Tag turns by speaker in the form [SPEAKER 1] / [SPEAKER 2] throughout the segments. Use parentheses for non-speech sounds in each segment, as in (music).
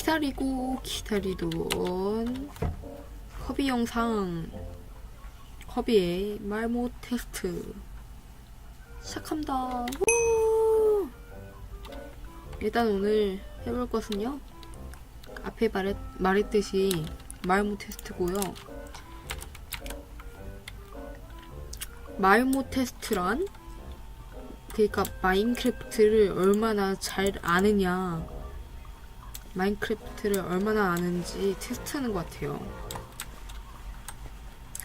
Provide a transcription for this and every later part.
[SPEAKER 1] 기다리고 기다리던 커비 영상 커비의 말못 테스트 시작합니다. 우! 일단 오늘 해볼 것은요. 앞에 말했, 말했듯이 말못 테스트고요. 말못 테스트란 그러니까 마인크래프트를 얼마나 잘 아느냐 마인크래프트를 얼마나 아는지 테스트하는 것 같아요.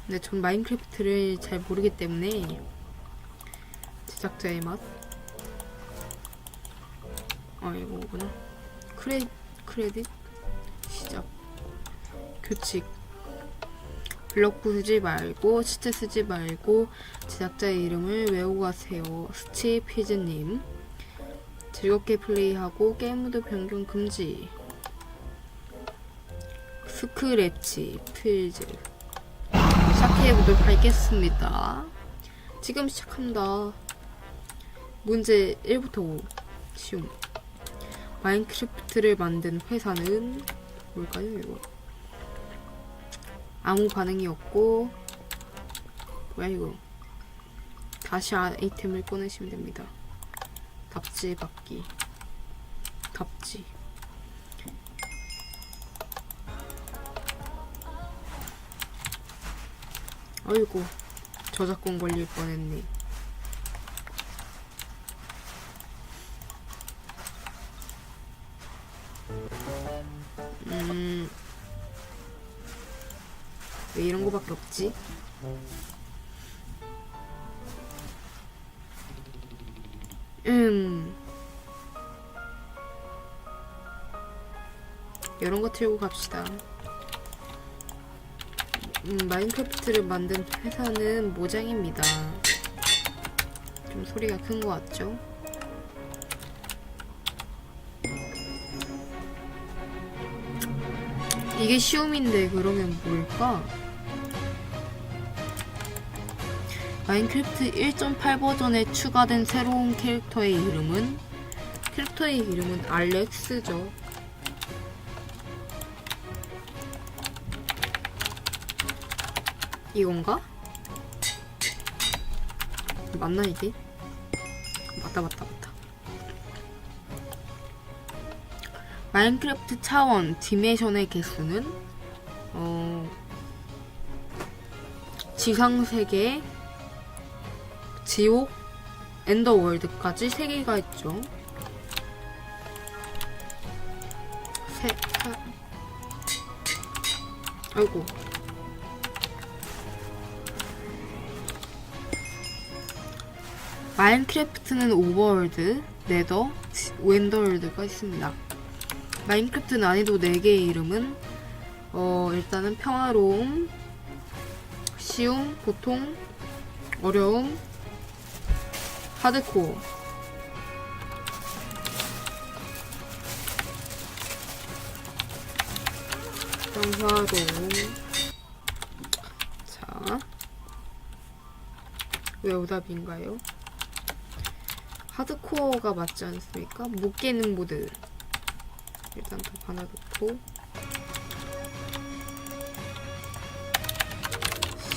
[SPEAKER 1] 근데 전 마인크래프트를 잘 모르기 때문에 제작자의 맛. 아 이거구나. 크레 크레딧 시작. 규칙. 블럭 부수지 말고 치트 쓰지 말고 제작자의 이름을 외우고 가세요. 스치 피즈님. 즐겁게 플레이하고 게임 모드 변경 금지. 스크래치 필즈. 시작해보도록 하겠습니다. 지금 시작합니다. 문제 1부터 5. 쉬움. 마인크래프트를 만든 회사는 뭘까요, 이거? 아무 반응이 없고, 뭐야, 이거? 다시 아이템을 꺼내시면 됩니다. 답지 받기. 답지. 아이고, 저작권 걸릴 뻔했네. 음, 왜 이런 거밖에 없지? 음, 이런 거 틀고 갑시다. 음, 마인크래프트를 만든 회사는 모장입니다. 좀 소리가 큰 것 같죠? 이게 쉬움인데 그러면 뭘까? 마인크래프트 1.8 버전에 추가된 새로운 캐릭터의 이름은 캐릭터의 이름은 알렉스죠. 이건가? 맞나 이게? 맞다 맞다 맞다. 마인크래프트 차원 디메이션의 개수는 어 지상세계, 지옥, 엔더월드까지 세 개가 있죠. 세, 사, 아이고. 마인크래프트는 오버월드, 네더, 웬더월드가 있습니다. 마인크래프트 난이도 4개의 이름은 어 일단은 평화로움, 쉬움, 보통, 어려움, 하드코어. 평화로움. 자, 왜 오답인가요? 하드코어가 맞지 않습니까? 못 깨는 모드. 일단 더 넣고.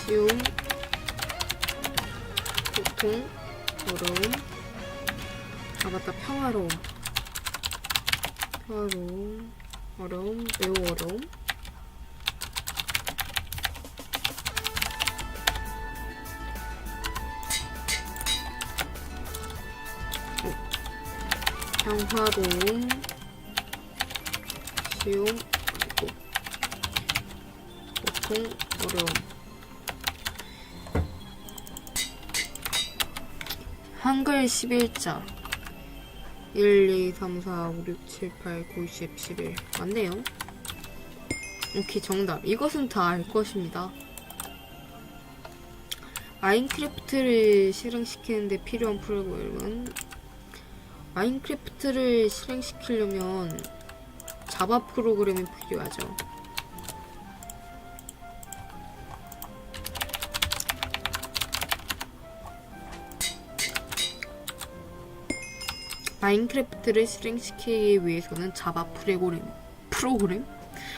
[SPEAKER 1] 쉬움. 보통 어려움. 아 맞다. 평화로움. 평화로움. 어려움 매우 어려움 평화로움 쉬움 그리고 보통 어려움. 한글 11자. 1, 2, 3, 4, 5, 6, 7, 8, 9, 10, 11 맞네요. 오케이 정답. 이것은 다 알 것입니다. 마인크래프트를 실행시키는데 필요한 프로그램은 마인크래프트를 실행시키려면 자바 프로그램이 필요하죠. 마인크래프트를 실행시키기 위해서는 자바 프로그램 프로그램?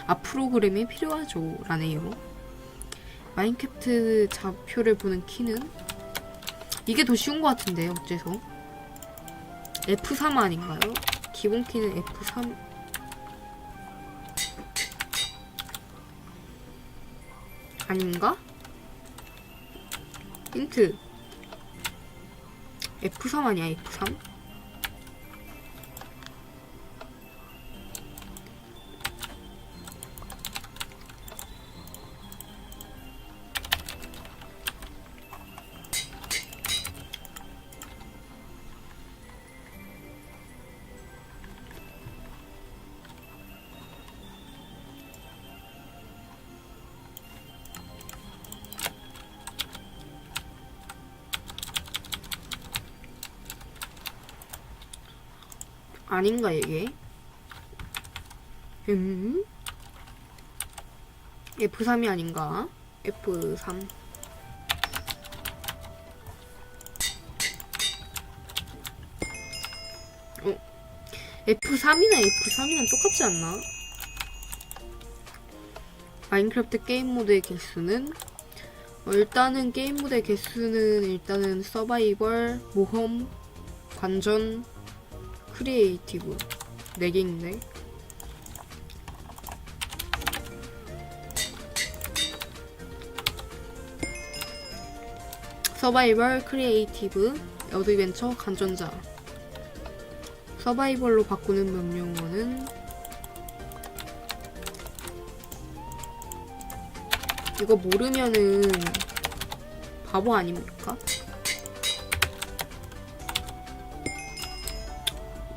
[SPEAKER 1] 아 프로그램이 필요하죠 라네요 마인크래프트 좌표를 보는 키는 이게 더 쉬운 것 같은데 어째서 F3 아닌가요? 기본 키는 F3 아닌가? 힌트 F3 아니야 F3? 아닌가 이게? 음? F3이 아닌가? F3 어? F3이나 F3이랑 똑같지 않나? 마인크래프트 게임 모드의 개수는 어, 일단은 게임 모드의 개수는 일단은 서바이벌, 모험, 관전, 크리에이티브. 4개 있네. 서바이벌, 크리에이티브, 어드벤처, 간전자. 서바이벌로 바꾸는 명령어는 이거 모르면은 바보 아닙니까?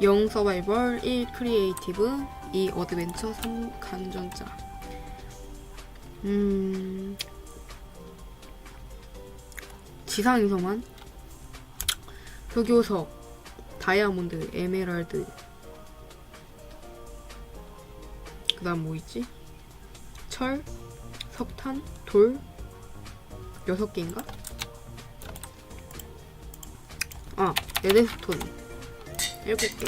[SPEAKER 1] 0 서바이벌, 1 크리에이티브, 2 어드벤처, 3 간전자. 음. 지상에서만 흑요석, 다이아몬드, 에메랄드. 그 다음 뭐 있지? 철, 석탄, 돌. 여섯 개인가? 아, 레드스톤. 일곱 개.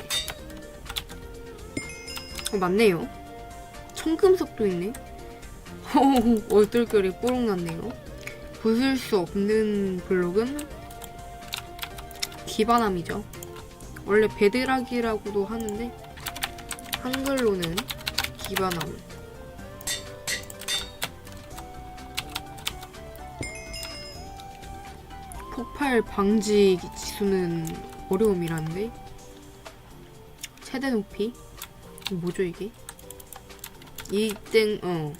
[SPEAKER 1] 어, 맞네요. 청금석도 있네. (laughs) 어, 얼떨결에 뽀록 났네요. 부술 수 없는 블록은 기반함이죠. 원래 베드락이라고도 하는데 한글로는 기반함. 폭발 방지 지수는 어려움이라는데 최대 높이 뭐죠 이게 2등 어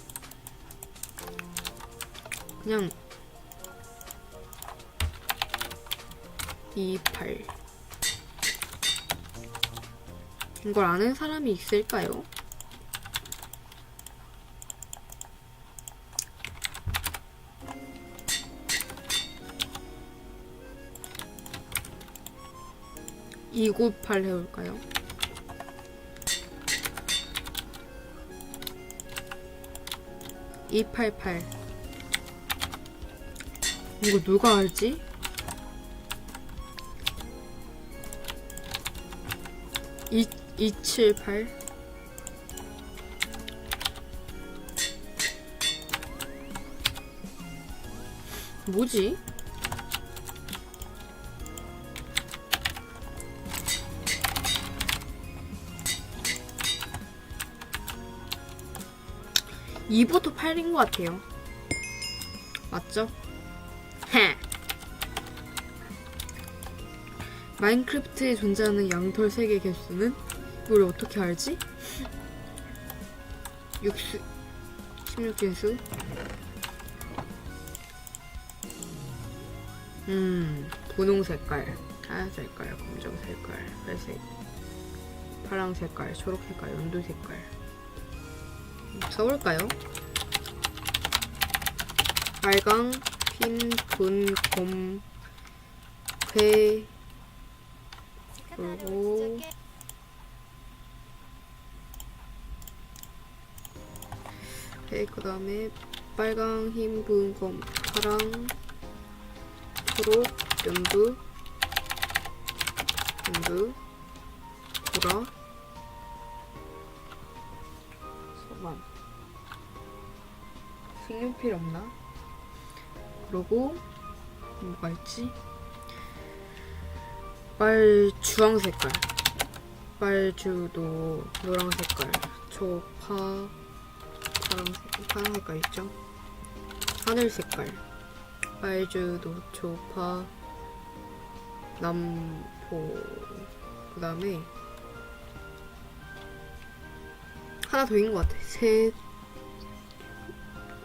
[SPEAKER 1] 그냥 28 이걸 아는 사람이 있을까요? (298) 해볼까요? (288) 이거 누가 알지? 이, 278 뭐지? 이부터 8인 것 같아요. 맞죠? 헤. 마인크래프트에 존재하는 양털 세개 개수는 이걸 어떻게 알지? 육수 16개수 음 분홍 색깔 하얀 색깔 검정 색깔 회색 파랑 색깔 초록 색깔 연두 색깔 써볼까요? 빨강 흰, 분, 곰, 회, 그리고 네, 그 다음에 빨강, 흰, 분, 검, 파랑, 초록, 연두, 연두, 보라, 잠깐만. 색연필 없나? 그러고 뭐가 있지? 빨 주황 색깔. 빨주도 노랑 색깔. 초파 파란색 파란 색깔 있죠? 하늘 색깔. 빨주도 초파 남포 그 다음에 하나 더 있는 것 같아. 셋,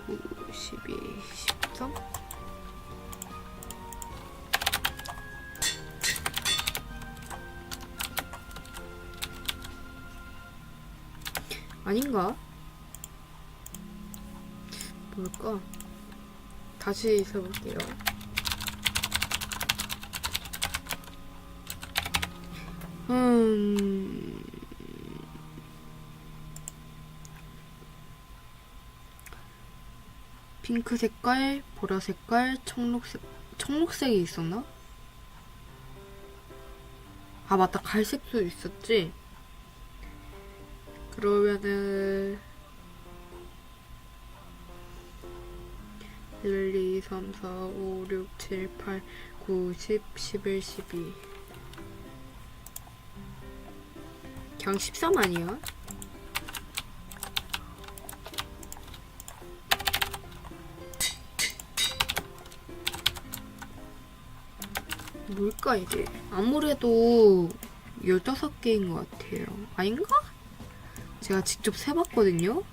[SPEAKER 1] 9, 12, 13? 아닌가? 뭘까? 다시 세볼게요. 음. 핑크 색깔, 보라 색깔, 청록색, 청록색이 있었나? 아, 맞다. 갈색도 있었지? 그러면은, 1, 2, 3, 4, 5, 6, 7, 8, 9, 10, 11, 12. 그냥 13 아니야? 뭘까 이게? 아무래도 15개인 것 같아요. 아닌가? 제가 직접 세봤거든요?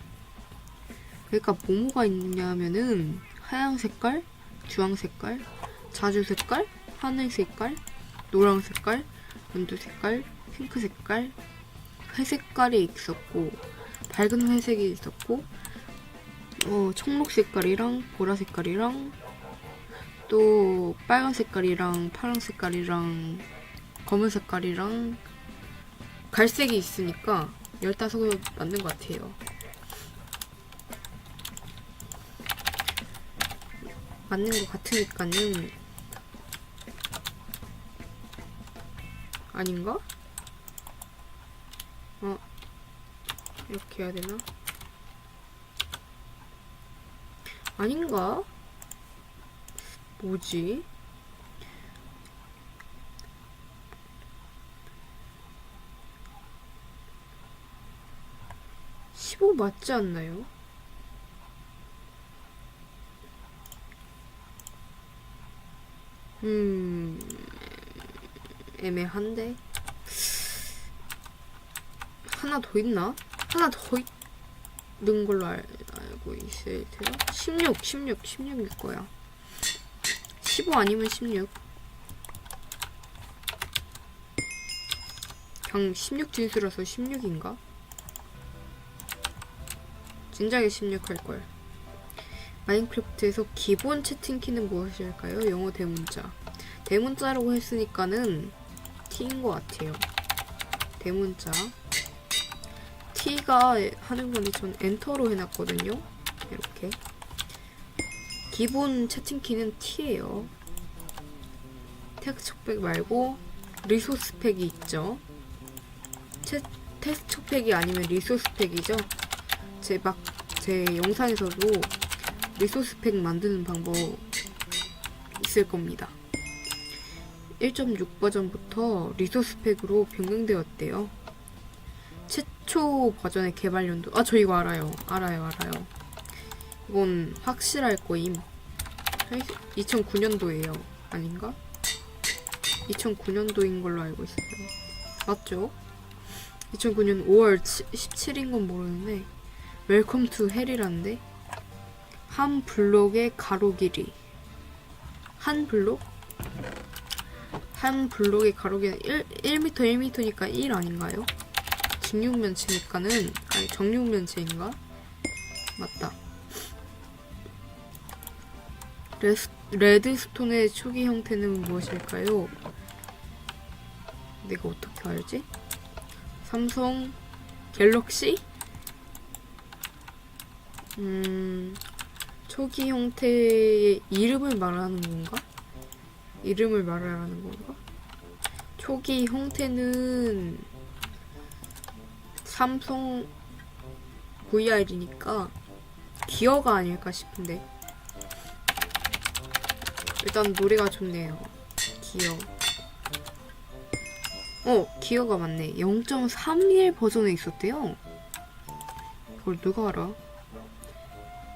[SPEAKER 1] 그러니까 뭐뭐가 있느냐 하면은 하얀 색깔, 주황 색깔, 자주 색깔, 하늘 색깔, 노랑 색깔, 연두 색깔, 핑크 색깔, 회 색깔이 있었고 밝은 회색이 있었고 어, 청록 색깔이랑 보라 색깔이랑 또 빨간 색깔이랑 파란 색깔이랑 검은 색깔이랑 갈색이 있으니까 15개 맞는 것 같아요. 맞는 것 같으니까는 아닌가? 어 이렇게 해야 되나? 아닌가? 뭐지? (15) 맞지 않나요? 음 애매한데 하나 더 있나? 하나 더 있는 걸로 알, 알고 있을 테나? 16, 16, 16일 거야. 15 아니면 16. 그냥 16 진수라서 16인가? 진작에 16 할걸. 마인크래프트에서 기본 채팅키는 무엇일까요? 영어 대문자. 대문자라고 했으니까는 T인 것 같아요. 대문자. T가 하는 건데 전 엔터로 해놨거든요. 이렇게. 기본 채팅키는 T예요. 텍스처팩 말고 리소스 팩이 있죠. 채, 텍스처 팩이 아니면 리소스 팩이죠. 제 막 제 영상에서도 리소스 팩 만드는 방법 있을 겁니다. 1.6 버전부터 리소스 팩으로 변경되었대요. 최초 버전의 개발 연도 아 저 이거 알아요. 알아요, 알아요. 이건 확실할 거임. 2009년도예요. 아닌가? 2009년도인 걸로 알고 있어요. 맞죠? 2009년 5월 17인 건 모르는데 웰컴 투 헬이란데 한 블록의 가로 길이 한 블록? 한 블록의 가로 길이 1, 1m 1m니까 1 아닌가요? 직육면체니까는 아니 정육면체인가? 맞다. 레스, 레드스톤의 초기 형태는 무엇일까요? 내가 어떻게 알지? 삼성 갤럭시? 음, 초기 형태의 이름을 말하는 건가? 이름을 말하는 건가? 초기 형태는 삼성 VR이니까 기어가 아닐까 싶은데 일단 노래가 좋네요. 기어. 어, 기어가 맞네. 0.31 버전에 있었대요. 그걸 누가 알아?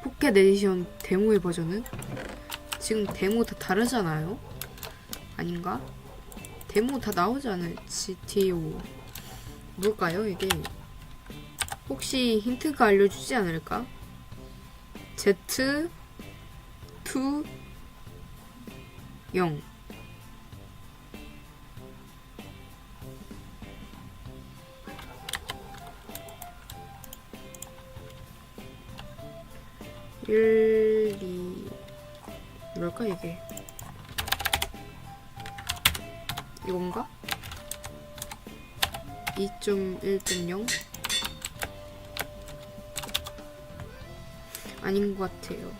[SPEAKER 1] 포켓 에디션 데모의 버전은? 지금 데모 다 다르잖아요? 아닌가? 데모 다 나오잖아요. GTO. 뭘까요, 이게? 혹시 힌트가 알려주지 않을까? Z 2 0 1, 2 뭘까 이게 이건가? 2.1.0 아닌 것 같아요.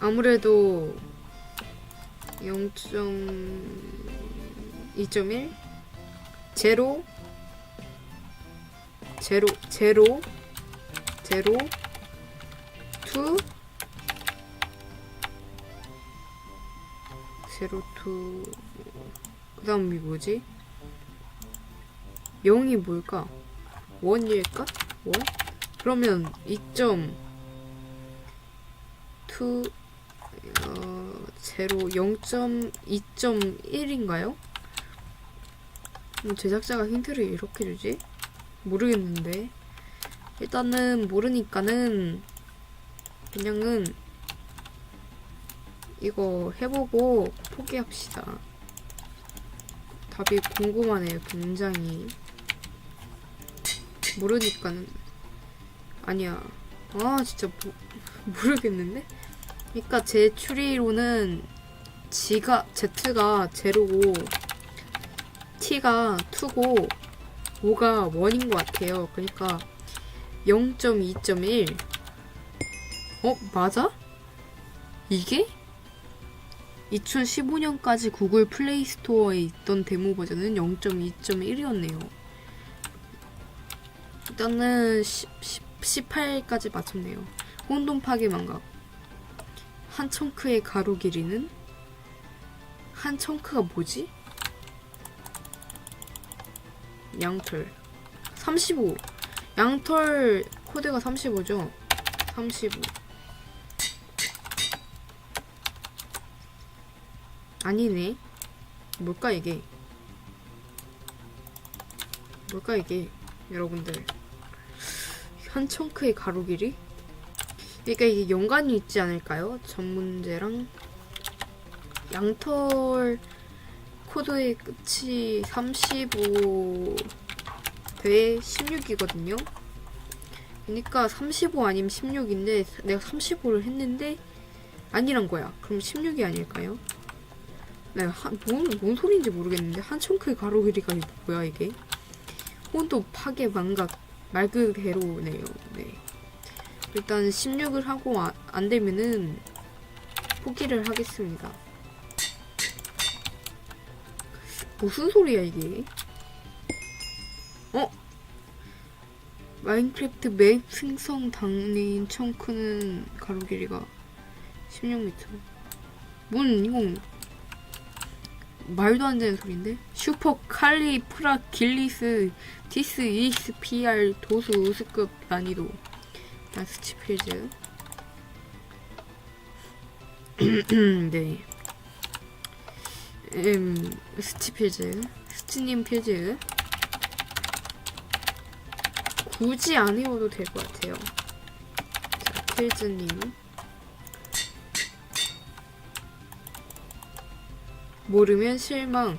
[SPEAKER 1] 아무래도 0.2.1 제로 제로 제로 제로 투 제로 투 그다음이 뭐지? 0이 뭘까? 1일까? 1? 그러면 2 점2 어, 0 0.2.1인가요? 뭐 제작자가 힌트를 이렇게 주지? 모르겠는데 일단은 모르니까는 그냥은 이거 해보고 포기합시다. 답이 궁금하네요, 굉장히. 모르니까는 아니야. 아 진짜 모, 모르겠는데. 그러니까 제 추리로는 G가 Z가 제로고 T가 2고 5가 1인 것 같아요. 그러니까 0.2.1 어? 맞아? 이게? 2015년까지 구글 플레이 스토어에 있던 데모 버전은 0.2.1이었네요. 일단은 10, 18까지 맞췄네요. 혼돈 파괴 망각. 한 청크의 가로 길이는? 한 청크가 뭐지? 양털. 35 양털 코드가 35죠? 35 아니네. 뭘까 이게? 뭘까 이게? 여러분들. 한 청크의 가로 길이? 그러니까 이게 연관이 있지 않을까요? 전 문제랑 양털 코드의 끝이 35 대 16이거든요. 그러니까 35 아니면 16인데 내가 35를 했는데 아니란 거야. 그럼 16이 아닐까요? 네, 한, 뭔, 뭔 소리인지 모르겠는데 한 청크의 가로 길이가 뭐야 이게? 혼도 파괴 망각 말 그대로네요. 네. 일단 16을 하고 아, 안 되면은 포기를 하겠습니다. 무슨 소리야 이게? 어? 마인크래프트 맵 생성 당일 청크는 가로 길이가 16m. 뭔 이건 말도 안 되는 소리인데? 슈퍼 칼리 프라 길리스 티스 이스 PR 도수 우수급 난이도 나스치 필즈. (clears throat) 네. 음, 스티필즈. 스티님 필즈. 굳이 안 해워도 될 것 같아요. 자 필즈님. 모르면 실망.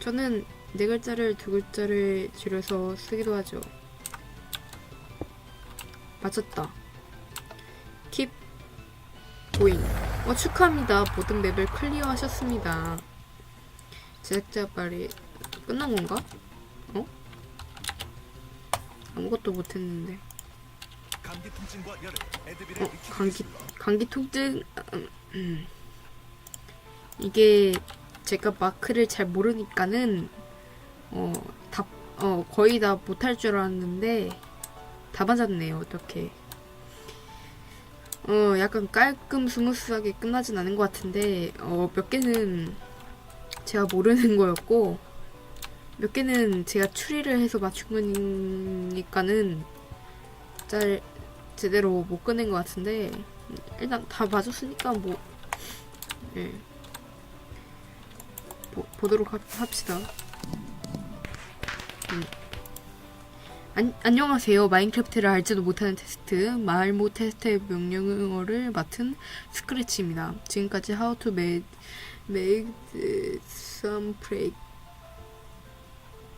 [SPEAKER 1] 저는 네 글자를 두 글자를 줄여서 쓰기도 하죠 맞았다 킵 고잉 어 축하합니다 모든 맵을 클리어하셨습니다 제작자 말이 끝난 건가? 어? 아무것도 못했는데 어, 감기 감기 통증 음, 음. 이게 제가 마크를 잘 모르니까는 어, 다, 어 거의 다 못할 줄 알았는데 다 맞았네요. 어떻게? 어, 약간 깔끔 스무스하게 끝나진 않은 것 같은데, 어, 몇 개는 제가 모르는 (laughs) 거였고, 몇 개는 제가 추리를 해서 맞춘 거니까는 잘 제대로 못 꺼낸 것 같은데, 일단 다 맞았으니까 뭐, 예. 보, 보도록 합, 합시다. 음. 안, 안녕하세요. 마인크래프트를 알지도 못하는 테스트, 말못 테스트의 명령어를 맡은 스크래치입니다. 지금까지 How to make, make some break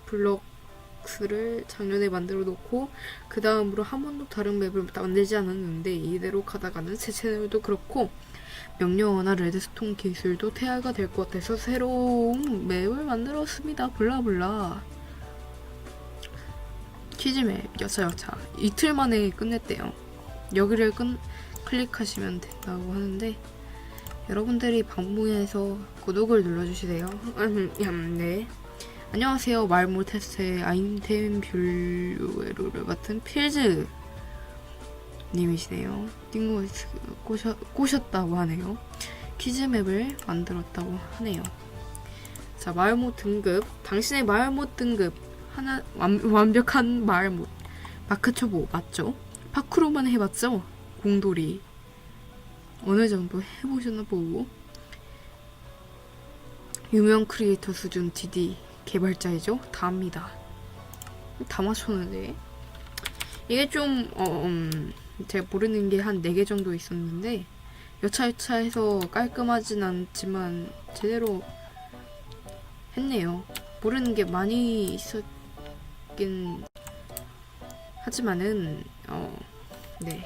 [SPEAKER 1] 블록스를 작년에 만들어 놓고 그 다음으로 한 번도 다른 맵을 만들지 않았는데 이대로 가다가는 제 채널도 그렇고 명령어나 레드스톤 기술도 태아가 될 것 같아서 새로운 맵을 만들었습니다. 블라블라. 퀴즈맵 여차여차 이틀 만에 끝냈대요. 여기를 끝, 클릭하시면 된다고 하는데 여러분들이 방문해서 구독을 눌러주시세요. 음, 음, 네. 안녕하세요. 말몰 테스트의 아이템 뷰러를 맡은 필즈 님이시네요. 띵고 꼬셨, 꼬셨다고 하네요. 퀴즈맵을 만들었다고 하네요. 자, 마을못 등급. 당신의 마을못 등급. 하나, 완, 완벽한 마을못. 마크 초보, 맞죠? 파크로만 해봤죠? 공돌이. 어느 정도 해보셨나 보고. 유명 크리에이터 수준 DD 개발자이죠? 다 합니다. 다 맞췄는데. 이게 좀, 어, 음, 제가 모르는 게 한 4개 정도 있었는데, 여차여차 해서 깔끔하진 않지만, 제대로 했네요. 모르는 게 많이 있었 긴 하지만은, 어, 네.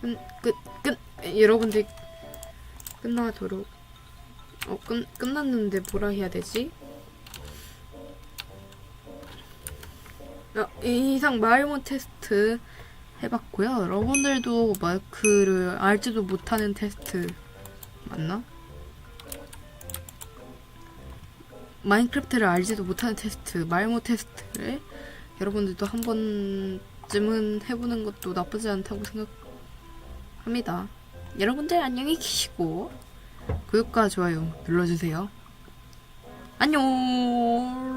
[SPEAKER 1] 끝, 끝, 끝, 여러분들 끝나도록, 어, 끝, 끝났는데 뭐라 해야 되지? 어, 이상 마을몬 테스트 해봤고요. 여러분들도 마크를 알지도 못하는 테스트 맞나? 마인크래프트를 알지도 못하는 테스트, 마을몬 테스트를 여러분들도 한 번쯤은 해보는 것도 나쁘지 않다고 생각합니다. 여러분들 안녕히 계시고 구독과 좋아요 눌러주세요. 안녕.